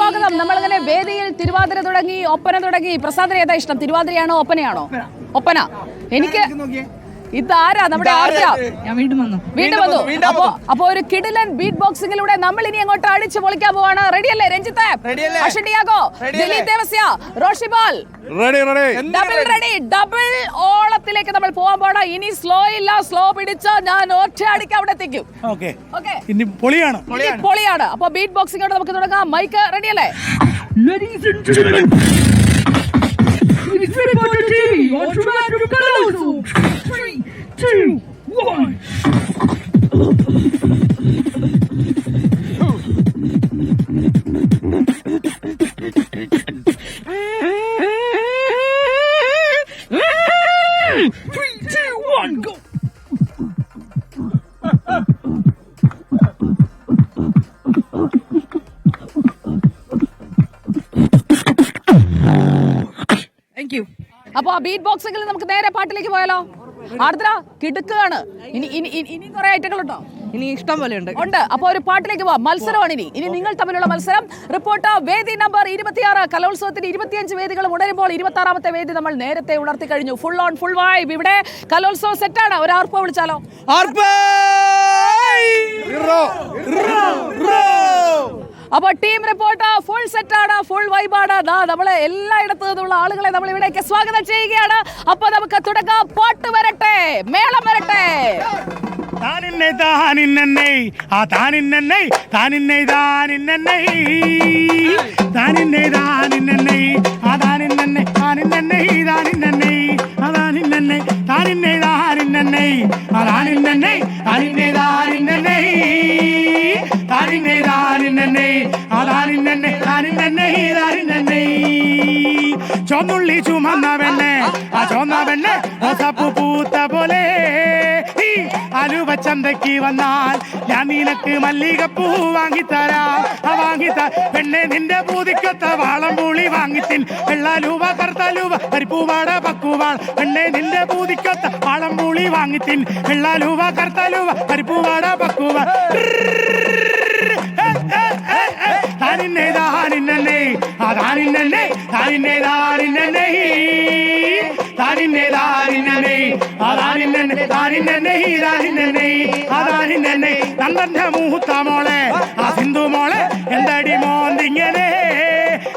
സ്വാഗതം. നമ്മളിങ്ങനെ വേദിയിൽ തിരുവാതിര തുടങ്ങി ഒപ്പന തുടങ്ങി. പ്രസാദന ഏതാ ഇഷ്ടം? തിരുവാതിരയാണോ ഒപ്പനയാണോ? ഒപ്പന. എനിക്ക് ഇതാരാ നമ്മുടെ ആരാ ഞാൻ വീണ്ടും വന്നു വീണ്ടും വന്നു അപ്പോ അപ്പോ ഒരു കിടിലൻ ബീറ്റ് ബോക്സിംഗിലൂടെ നമ്മൾ ഇനി അങ്ങോട്ട് അടിച്ചു പൊളിക്കാൻ പോവാണ് റെഡിയല്ലേ രഞ്ജിത്ത് റെഡിയല്ലേ? അഷണ്ടിയാഗോ റെഡിയല്ലേ? Dileep Devasya റോഷിബാൽ ready ready double ready double ഓളത്തിലേക്ക് നമ്മൾ പോവാൻ പോണ ഇനി സ്ലോ ഇല്ല സ്ലോ പിടിച്ച ഞാൻ ഒറ്റ അടിക്ക് അവിടെ എത്തിക്കും ഓക്കെ ഓക്കെ ഇനി പൊളിയാണ് പൊളിയാണ് അപ്പൊ ബീറ്റ് ബോക്സിംഗോട് നമുക്ക് തുടങ്ങാം മൈക്ക് റെഡിയല്ലേ Ladies and gentlemen, it's the TV on Trivandrum. Two, one. Three, two, one, go. Thank you. അപ്പൊ ബീറ്റ് ബോക്സിംഗിൽ നമുക്ക് നേരെ പാട്ടിലേക്ക് പോയാലോ ആർദ്ര കിടുക്കുകയാണ് ഇനി ഇനി ഇനി- കുറെ ഐറ്റങ്ങൾ ഉണ്ടോ ഇനി ഇഷ്ടം പോലെ ഉണ്ട്. ഉണ്ട്. അപ്പൊ ഒരു പാട്ടിലേക്ക് പോവാം. മത്സരമാണ് ഇനി. ഇനി നിങ്ങൾ തമ്മിലുള്ള മത്സരം. റിപ്പോർട്ട് വേദി നമ്പർ ഇരുപത്തിയാറ് കലോത്സവത്തിന് ഇരുപത്തിയഞ്ച് വേദികൾ ഉണരുമ്പോൾ ഇരുപത്തി ആറാമത്തെ വേദി നമ്മൾ നേരത്തെ ഉണർത്തി കഴിഞ്ഞു. ഫുൾ ഓൺ ഫുൾ വൈബ് ഇവിടെ കലോത്സവ സെറ്റാണ് ഒരു ആർപ്പ വിളിച്ചാലോ? അപ്പൊ ടീം റിപ്പോർട്ട് ഫുൾ സെറ്റാണ് ഫുൾ വൈബാണ് ദാ നമ്മളെ എല്ലായിടത്തു നിന്നുള്ള ആളുകളെ നമ്മൾ ഇവിടേക്ക് സ്വാഗതം ചെയ്യുകയാണ്. അപ്പൊ നമുക്ക് തുടങ്ങാം. പാട്ട് വരട്ടെ. മേളം വരട്ടെ. താനിന്നെ താനിന്നെ ആ താനിന്നെ താനിന്നെ താനിന്നെ ചുമന്ന പെണ്ണെ ആ ചുവന്ന പെണ്ണെ റോസാപ്പൂ പൂത്ത പോലെ ഈ അലുവ ചന്തയ്ക്ക് വന്നാൽ ഞാൻ നിനക്ക് മല്ലികപ്പൂ വാങ്ങിത്തരാം ആ വാങ്ങിത്ത പെണ്ണെ നിന്റെ പൂതിക്കൊത്ത വാളം പൂളി വാങ്ങിത്തിൻ വെള്ളാലൂവ കറുത്തലൂവ പരിപ്പൂവാട പക്കുവാൾ പെണ്ണെ നിന്റെ പൂതിക്കൊത്ത വാളം പൂളി വാങ്ങിത്തിൻ വെള്ളാലൂവ കറുത്തലൂവ പരിപ്പൂവാട പക്കൂവാൾ താനിന്നെ താനിന്നെ താനിന്നെ താനിന്നെ താനിന്നെ താനിന്നെ താനിന്നെ താനിന്നെ ആ താനിന്നെ നന്ദന്റെ മൂത്ത മോളെ ആ സിന്ധു മോളെ എന്തടി മോന്തിങ്ങനെ?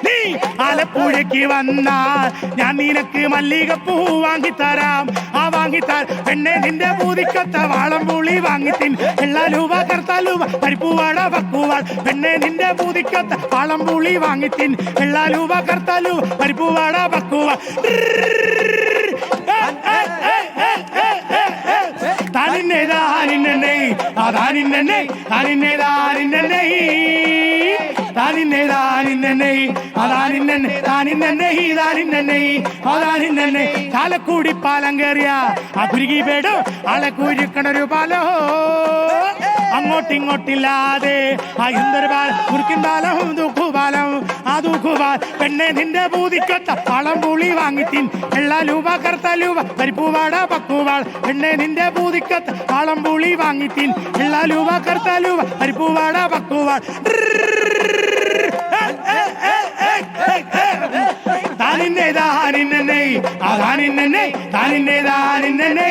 നീ ആലപ്പുഴയ്ക്ക് വന്നാൽ ഞാൻ നിനക്ക് മല്ലികപ്പൂ വാങ്ങിത്തരാം. ആ വാങ്ങിത്താൽ പെണ്ണെ നിന്റെ പൂതിക്കത്ത വാളം പുളി വാങ്ങിത്തിൻ. എള്ളാലൂവ കർത്താലൂവ പരിപ്പുവാട പക്കൂവാൾ പെണ്ണെ നിന്റെ പൂതിക്കത്ത വാളം പുളി വാങ്ങിത്തിൻ. എള്ളാലൂവ കർത്താലൂവ Hey, hey, hey, hey, ആ ചാലക്കൂടി പാലം കയറിയ ആ കുരുകി പേടും ആളെ കുരുക്കണൊരു പാലോ. അങ്ങോട്ടിങ്ങോട്ടില്ലാതെ ആ എന്തൊരു പാലം കുറുക്കിൻ പാലം തൂക്കുപാലം ആ തൂക്കുപാൽ പെണ്ണെ നിന്റെ പൂതിക്കൊത്ത പളം പുളി വാങ്ങിത്തിൻ എള്ള രൂപ കറുത്ത കറുത്താലൂവ പരിപ്പുവാട പക്കുവാൾ പെണ്ണെ നിന്റെ പൂതിക്കൊത്ത പളം പുളി വാങ്ങിത്തിൻ എള്ള എള്ളാലൂവ കറുത്താലൂവ പരിപ്പുവാട പക്കുവാൾ താനിന്നെ താനിന്നെ ആ താനിന്നെ താനിന്നെ താനിന്നെ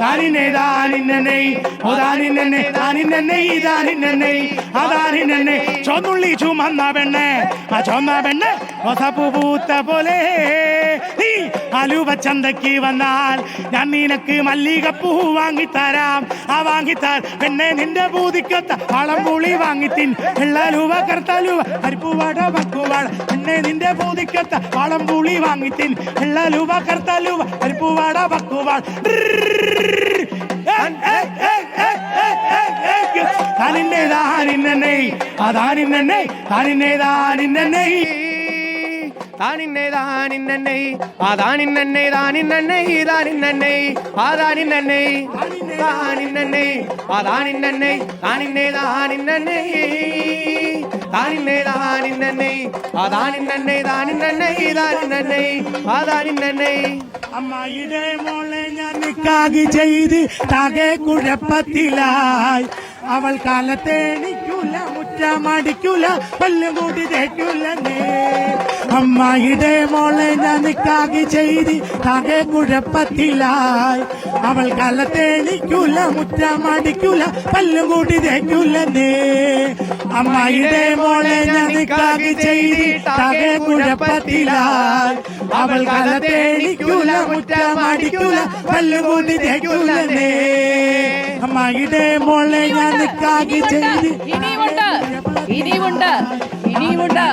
താനിന്നെ താനിന്നെ ഓ താനിന്നെ താനിന്നെ താനിന്നെ ആ താനിന്നെ ചൊന്നുള്ളി ചുമന്ന പെണ്ണെ ആ ചുമന്ന പെണ്ണ് റോസാപ്പൂ പൂത്ത പോലെ നീ അലുവ ചന്തയ്ക്ക് വന്നാൽ ഞാൻ നിനക്ക് മല്ലികപ്പൂ വാങ്ങിത്തരാം. ആ വാങ്ങിത്താൽ പിന്നെ നിന്റെ ഭൂതിക്കത്ത വളം. പുളി വാങ്ങിത്തിൻ. വെള്ളാലുവ കറുത്താലുവ പരിപ്പൂവാട പക്കുവാൾ പിന്നെ നിന്റെ ഭൂതിക്കത്ത വളം. പുളി വാങ്ങിത്തിൻ വെള്ളാലുവ കറുത്താലുവ പരിപ്പൂവാട പക്കുവാൾ താനിന്നെ താനിന്നെ അതാനിന്നെ താനിന്നെ താനിന്നെ അമ്മായിയുടെ മോളെ ഞാൻ നിക്കാകി ചെയ്ത് താകെ കുഴപ്പത്തിലായി. അവൾ കാലത്തേണിക്കൂല മുറ്റ മുറ്റമടിക്കൂല പല്ലും കൂടി തേക്കൂലേ അമ്മായിടെ മോളെ ഞാൻ നിക്കാകി ചെയ്തി ആകെ കുഴപ്പത്തിലായി. അവൾ കലത്തേണിക്കൂല മുറ്റമടിക്കൂല പല്ലും കൂട്ടി തേക്കൂലേ അമ്മായിടെ മോളെ ഞാൻ നിക്കാകി ചെയ്തി ആകെ കുഴപ്പത്തിലായി. അവൾ കലത്തേണിക്കൂല മുറ്റമടിക്കൂല പല്ലും കൂട്ടി തേക്കൂലേ അമ്മായിടെ മോളെ ഞാൻ നിക്കാകി ചെയ്തി ഇനിയുമുണ്ട് ഇനിയുമുണ്ട് ഇനിയുമുണ്ട്.